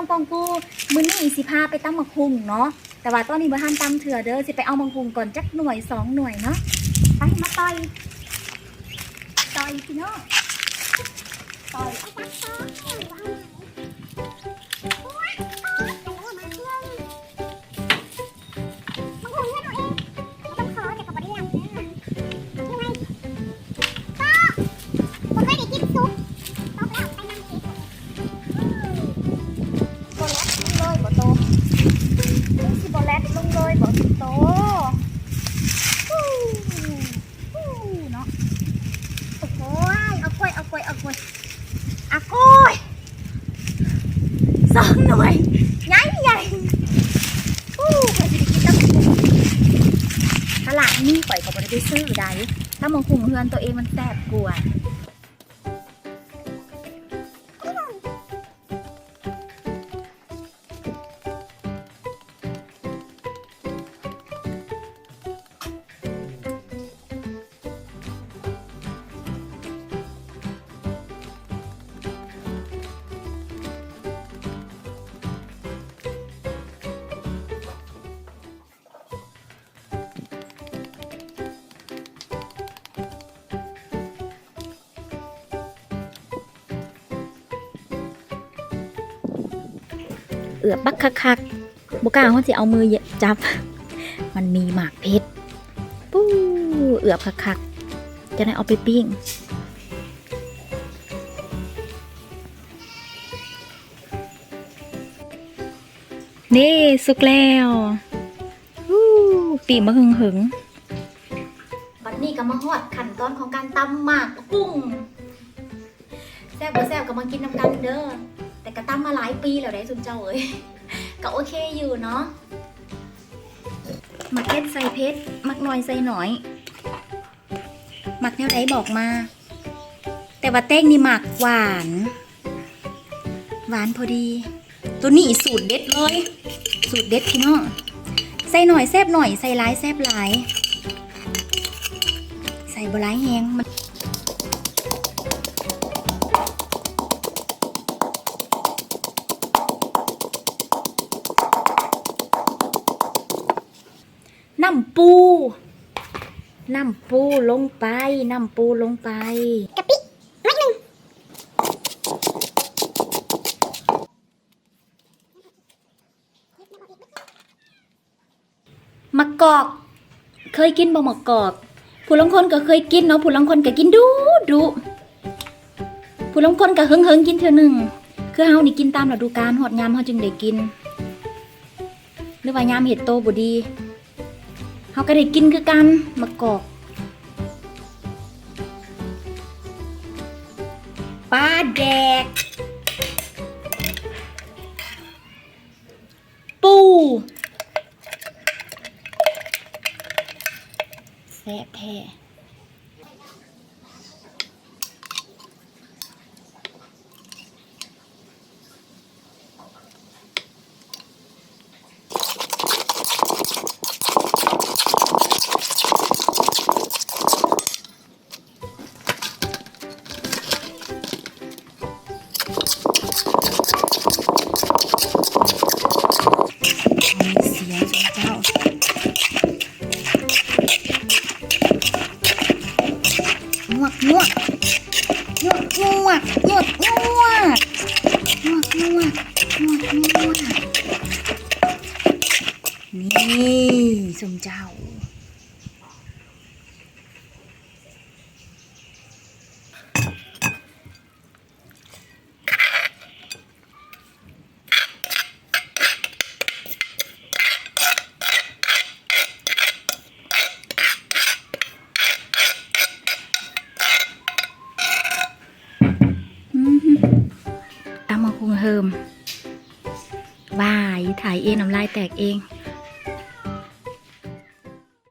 องปองกูมื้อนี้สิพาไปตั้งมังคุงเนาะแต่ว่าตอนนี้บ่ทันตั้งเถื่อเด้อสิไปเอามังคุงก่อนจักหน่วยสองหน่วยเนาะไปมาต่อยต่อยพี่น้องต่อย แลดลงเลยบ่โตฮู้ฮู้เนาะโอ้โหเอากล้วยเอากล้วยเอากล้วยเอากล้วยสองหน่วยใหญ่ใหญ่ฮู้เพื่อสิได้กินตั้งตลาดนี่ปล่อยก็บ่ได้ไปซื้อได้ถ้ามังคุงเฮือนตัวเองมันแซ่บกว่า เอือบบักคักๆบกล้าเขาจะเอามือจับ มันมีหมากเพชรปู้เอือบคักๆจะได้เอาไปปิ้งนี่สุกแล้วปีมาหึงหึงบัดนี้ก็มาฮอดขั้นตอนของการตำหมากกุ้ง แซ่บบ่แซ่บก็มากินน้ำกันเด้อ แต่ก็ตั้มมาหลายปีแล้วได้สุนเจ้าเอ้ยก็โอเคอยู่เนาะหมักเพชรใส่เพชรหมักน่อยใส่หน่อยหมักแนวไหนบอกมา แต่ว่าเต้งนี่หมักหวาน หวานพอดี ตัวนี้สูตรเด็ดเลย สูตรเด็ดพี่น้องใส่หน่อยแซบหน่อยใส่หลายแซบหลาย ใส่บหลายแหงมัน น้ำปูน้ำปูลงไปน้ำปูลงไปกะปินิดนึงมะกอก เคยกินบ่มะกอก ผู้ลางคนก็เคยกินเนาะผู้ลางคนก็กินดูดูผู้ลางคนก็เฮิงเฮิงๆกินเทื่อหนึ่งคือเฮานี่กินตามฤดูกาลฮอดยามเฮาจึงได้กิน หรือว่ายามเห็ดโตบ่ดี เขาก็ได้กินคือกันมะกอกปลาแดก ปูแซ่บแท้ วกงวกงวกงวกงวกงวกงวกงวกงวกงวกนี่สมเจ้าตามมา คุงเฮิมวายถ่ายเองน้ำลายแตกเอง